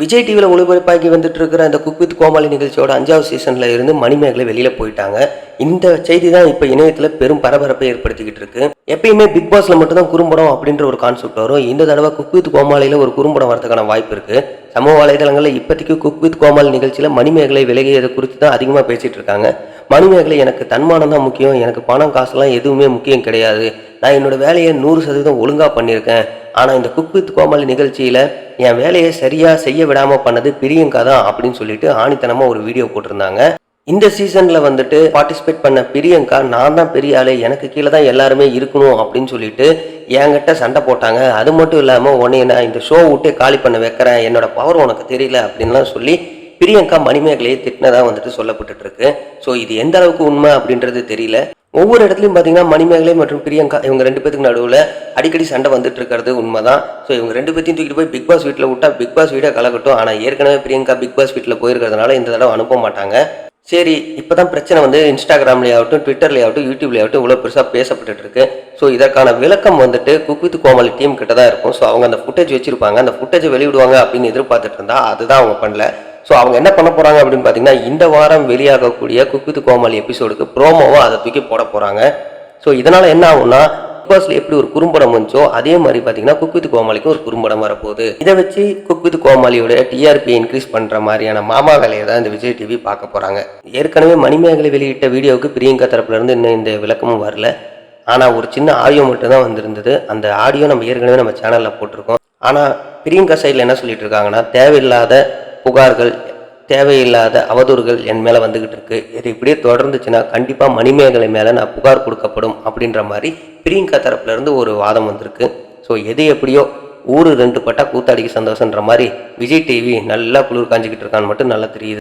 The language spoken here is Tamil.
விஜய் டிவியில் ஒளிபரப்பாகி வந்துட்டு இருக்கிற அந்த குக் வித் கோமாளி நிகழ்ச்சியோட அஞ்சாவது சீசனில் இருந்து மணிமேகலை வெளியில் போயிட்டாங்க. இந்த செய்தி தான் இப்போ இணையத்தில் பெரும் பரபரப்பை ஏற்படுத்திக்கிட்டு இருக்கு. எப்பயுமே பிக் பாஸில் மட்டும்தான் குறும்படம் அப்படின்ற ஒரு கான்செப்ட் வரும். இந்த தடவை குக் வித் கோமாளியில் ஒரு குறும்படம் வரதுக்கான வாய்ப்பு இருக்கு. சமூக வலைதளங்களில் இப்போதைக்கு குக் வித் கோமாளி நிகழ்ச்சியில் மணிமேகலை விலகியதை குறித்து தான் அதிகமாக பேசிகிட்டு இருக்காங்க. மணிமேகலை எனக்கு தன்மானம் தான் முக்கியம். எனக்கு பணம் காசுலாம் எதுவுமே முக்கியம் கிடையாது. நான் என்னோட வேலையை நூறு சதவீதம் ஒழுங்காக பண்ணியிருக்கேன். ஆனால் இந்த குக் வித் கோமாளி நிகழ்ச்சியில் என் வேலையை சரியாக செய்ய விடாமல் பண்ணது பிரியங்கா தான் அப்படின்னு சொல்லிட்டு ஆணித்தனமாக ஒரு வீடியோ போட்டிருந்தாங்க. இந்த சீசனில் வந்துட்டு பார்ட்டிசிபேட் பண்ண பிரியங்கா நான் தான் பெரிய ஆளு எனக்கு கீழே தான் எல்லாருமே இருக்கணும் அப்படின்னு சொல்லிட்டு என்கிட்ட சண்டை போட்டாங்க. அது மட்டும் இல்லாமல் உன்னை நான் இந்த ஷோ விட்டே காலி பண்ண வைக்கிறேன். என்னோட பவர் உனக்கு தெரியல அப்படின்லாம் சொல்லி பிரியங்கா மணிமேகலையை திட்டினதாக வந்துட்டு சொல்லப்பட்டுருக்கு ஸோ இது எந்த அளவுக்கு உண்மை அப்படின்றது தெரியல. ஒவ்வொரு இடத்துலையும் பார்த்தீங்கன்னா மணிமேகலை மற்றும் பிரியங்கா இவங்க ரெண்டு பேத்துக்கு நடுவில் அடிக்கடி சண்டை வந்துட்டு இருக்கிறது உண்மைதான். ஸோ இவங்க ரெண்டு பேத்தையும் தூக்கிட்டு போய் பிக் பாஸ் வீட்டில் விட்டா பிக் பாஸ் வீடே கலக்கட்டும். ஆனால் ஏற்கனவே பிரியங்கா பிக் பாஸ் வீட்டில் போயிருக்கிறதுனால இந்த தடவை அனுப்ப மாட்டாங்க. சரி இப்போ தான் பிரச்சனை வந்து இன்ஸ்டாகிராம்லேயாகட்டும் ட்விட்டர்லேயாகட்டும் யூடியூப்லேயாகட்டும் ஆகட்டும் இவ்வளோ பெருசாக பேசப்பட்டு இருக்கு. ஸோ இதற்கான விளக்கம் வந்துட்டு குக் வித் கோமாளி டீம் கிட்ட தான் இருக்கும். ஸோ அவங்க அந்த ஃபுட்டேஜ் வச்சிருப்பாங்க. அந்த ஃபுட்டேஜை வெளியிடுவாங்க அப்படின்னு எதிர்பார்த்துட்டு இருந்தா அதுதான் அவங்க பண்ணல. ஸோ அவங்க என்ன பண்ண போகிறாங்க அப்படின்னு பார்த்தீங்கன்னா இந்த வாரம் வெளியாகக்கூடிய குக் கோமாளி எபிசோடுக்கு ப்ரோமோவாக அதை தூக்கி போட போகிறாங்க ஸோ இதனால் என்ன ஆகும்னா பிக்பாஸில் எப்படி ஒரு குறும்படம் வந்துச்சோ அதே மாதிரி பார்த்தீங்கன்னா குக் வித் கோமாளிக்கு ஒரு குறும்படம் வரப்போகுது. இதை வச்சு குக் வித் கோமாளியோட டிஆர்பி இன்க்ரீஸ் பண்ணுற மாதிரியான மாமா வேலையை தான் இந்த விஜய் டிவி பார்க்க போகிறாங்க ஏற்கனவே மணிமேகலை வெளியிட்ட வீடியோவுக்கு பிரியங்கா தரப்புலேருந்து இன்னும் இந்த விளக்கமும் வரல. ஆனால் ஒரு சின்ன ஆடியோ மட்டும் தான் வந்திருந்தது. அந்த ஆடியோ நம்ம ஏற்கனவே நம்ம சேனலில் போட்டிருக்கோம். ஆனால் பிரியங்கா சைடில் என்ன சொல்லிட்டு இருக்காங்கன்னா தேவையில்லாத புகார்கள் தேவையில்லாத அவதூறுகள் என் மேலே வந்துக்கிட்டு இருக்குது இது இப்படியே தொடர்ந்துச்சுன்னா கண்டிப்பாக மணிமேகலை மேலே நான் புகார் கொடுக்கப்படும் அப்படின்ற மாதிரி பிரியங்கா தரப்புலேருந்து ஒரு வாதம் வந்திருக்கு. ஸோ எது எப்படியோ ஊர் ரெண்டு பட்டா கூத்தாடிக்கு சந்தோஷன்ற மாதிரி விஜய் டிவி நல்லா குளிர் காஞ்சிக்கிட்டு இருக்கான்னு மட்டும் நல்லா தெரியுது.